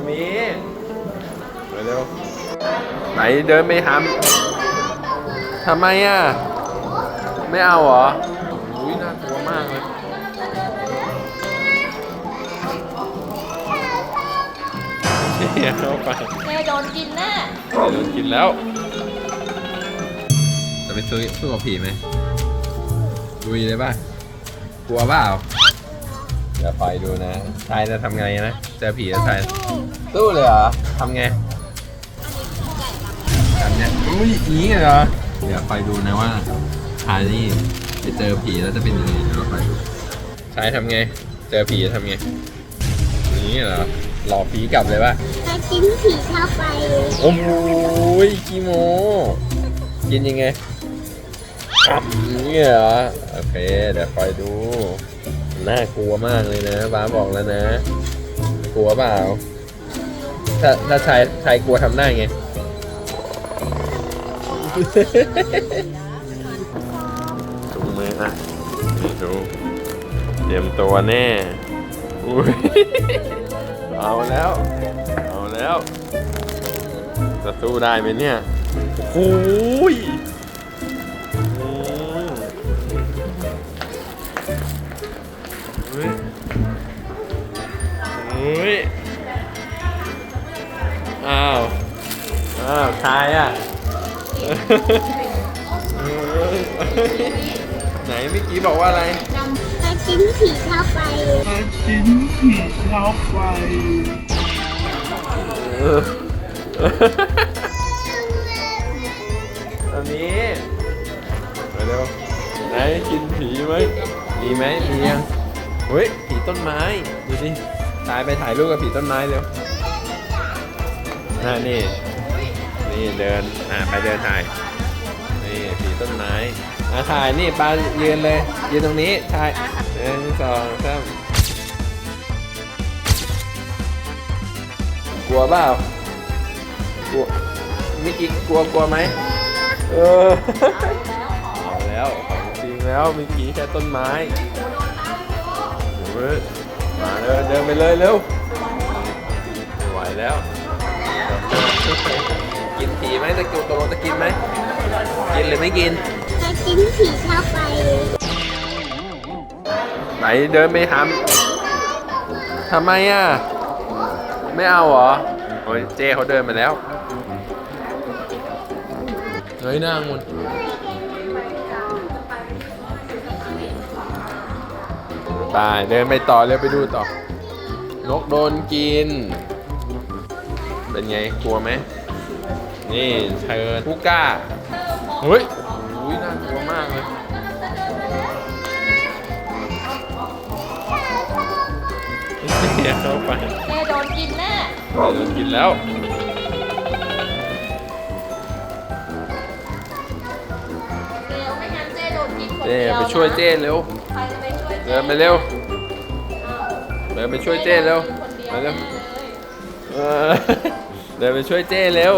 มามีไปเร็วไหนเดินไปหามทำไมอะ ไม่เอาเหรออุ้ยน่ากลัวมากเลยเฮียเข้าไปเจโดนกินแน่โดนกินแล้ว จะไปสู้สู้กับผีไหมลุยเลยป่ะ กลัวเปล่า เดี๋ยวคอยดูนะชายจะทำไงนะ เจอผีแล้วชายสู้เลยเหรอทำไงทำไงอุ้ยอย่างนี้เหรอ เดี๋ยวคอยดูนะว่าชายนี่ไปเจอผีแล้วจะเป็นยังไงเดี๋ยวคอยดูชายทำไง เจอผีจะทำไงอย่างนี้เหรอ หลอกผีกลับเลยป่ะถ้ากินผีเข้าไปโอ้ยกีโม กินยังไงอะนี่เหรอ โอเค เดี๋ยวคอยดู น่ากลัวมากเลยนะบ้าบอกแล้วนะ กลัวเปล่า ถ้าถ้าชายชายกลัวทำได้ไง ถุงมืออะนี่ดูเตรียมตัวแน่อุ้ย เอาแล้ว เอาแล้ว จะสู้ได้ไหมเนี่ย โอ้ย ฮ้ย อ้าว อ้าวทายอะเฮ้ยไหนเมื่อกี้บอกว่าอะไรถ้ากินผีเข้าไปเอออันนี้มาเร็วไหนกินผีไหมมีไหมมียังเฮ้ยผีต้นไม้ ดูสิายไปถ่ายรูปกับผีต้นไม้เร็วน่านี่ นี่เดิน อ่าไปเดินถ่าย นี่ผีต้นไม้อ่าถ่ายนี่ปลายืนเลย ยืนตรงนี้ ถ่ายหนึ่งสองสามกลัวเปล่ากลัวมิกิกลัวกลัวไหมเออเอาแล้วของจริงแล้วมิกิแค่ต้นไม้เฮ้ย มาเลยเดินไปเลยเร็วไม่ไหวแล้ว กินผีไหมจะกินตกลงจะกินไหม กินหรือไม่กินถ้ากินผีเข้าไป ไหนเดินไปหามทำไมอะ ไม่เอาเหรอ โอ้ยเจเขาเดินมาแล้ว เฮ้ยนางมุน ไปเดินไปต่อเร็วไปดูต่อ นกโดนกิน เป็นไงกลัวไหม นี่เชิญผู้กล้าเฮ้ยอุ้ยน่ากลัวมากเลยเสียเข้าไปเจโดนกินแน่โดนกินแล้วเร็วไม่งั้นเจโดนกินคนเจ้เดียวไปช่วยเจ้เร็วใครจะไปช่วยเจเดินไปเร็วเดินไปช่วยเจ้เร็วเดียวมาเร็วแน่เลยเออเดินไปช่วยเจ้เร็ว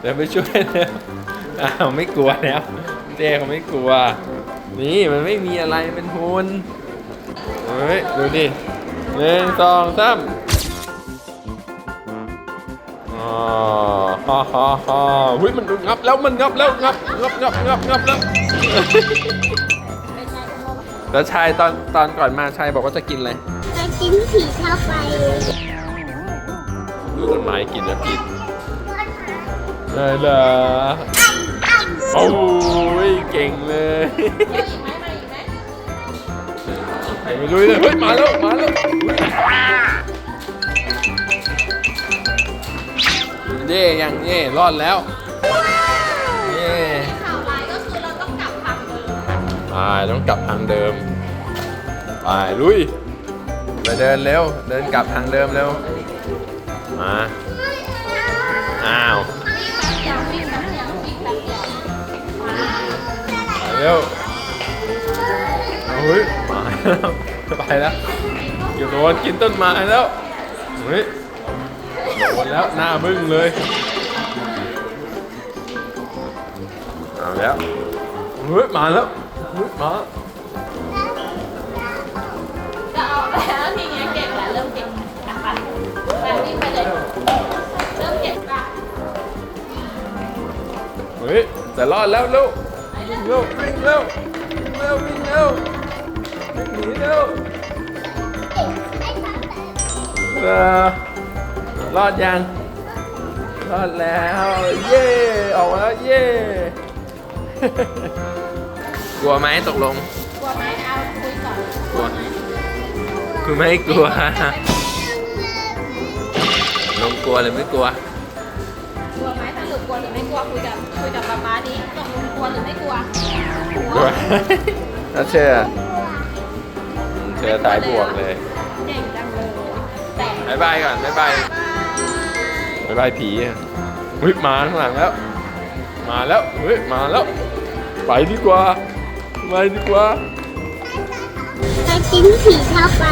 เดินไปช่วยเร็วอ้าวไม่กลัวแล้วเจ้เขาไม่กลัว นี่มันไม่มีอะไรเป็นหุ่นเฮ้ยดูดิหนึ่งสองสามอ๋อฮ่าฮ่าฮ่าเฮ้ยมันงับแล้วมันงับแล้วงับงับงับงับงับแล้ว แล้วชายตอนตอนก่อนมาชายบอกว่าจะกินอะไรถ้ากินผีเข้าไปดูต้นไม้กินแล้วกินได้เหรอโอ้ยเก่งเลยมาอีกไหมมาอีกไหมไปไปลุยเลยเฮ้ยมาแล้วมาแล้วเย่ยังเย่รอดแล้วเย่ ไปต้องกลับทางเดิม ไปลุย ไปเดินเร็ว เดินกลับทางเดิมเร็ว มา อ้าวเดียววิ่งแป๊บเดียววิ่งแป๊บเดียวไปเร็วเฮ้ยมาแล้วไปแล้วเกี่ยวโดนกินต้นไม้แล้วเฮ้ยโดนแล้วหน้าบึ้งเลยเอาแล้วเฮ้ยมาแล้ว อ๋อจะเอาแล้วทีนี้เก่งแล้วเริ่มเก่งนะคะแบบนี้ไปเลย เริ่มเก่งปเฮ้ยแต่รอดแล้วลูกวิ่งเร็ววิ่งเร็ววิ่งเร็ววิ่งเร็ววิ่งหนีเร็วเออรอดยัง รอดแล้ว เย่ออกาแล้ว เย่ กลัวไหมตกลง กลัวไหมเอาคุยก่อนกลัวคือไม่กลัว ลงกลัวหรือไม่กลัว กลัวไหมสรุปกลัวหรือไม่กลัวคุยกับคุยกับป๊าป๊าดิตกลงกลัวหรือไม่กลัวกลัวถ้าเชื่อเชื่อสายบวกเลยเก่งจังเลยแต่บายบายก่อนบายบายบายบายผีอะเฮ้ยมาข้างหลังแล้ว มาแล้วเฮ้ยมาแล้ว ไปดีกว่า ไปดีกว่า ไปกินผีเข้าไป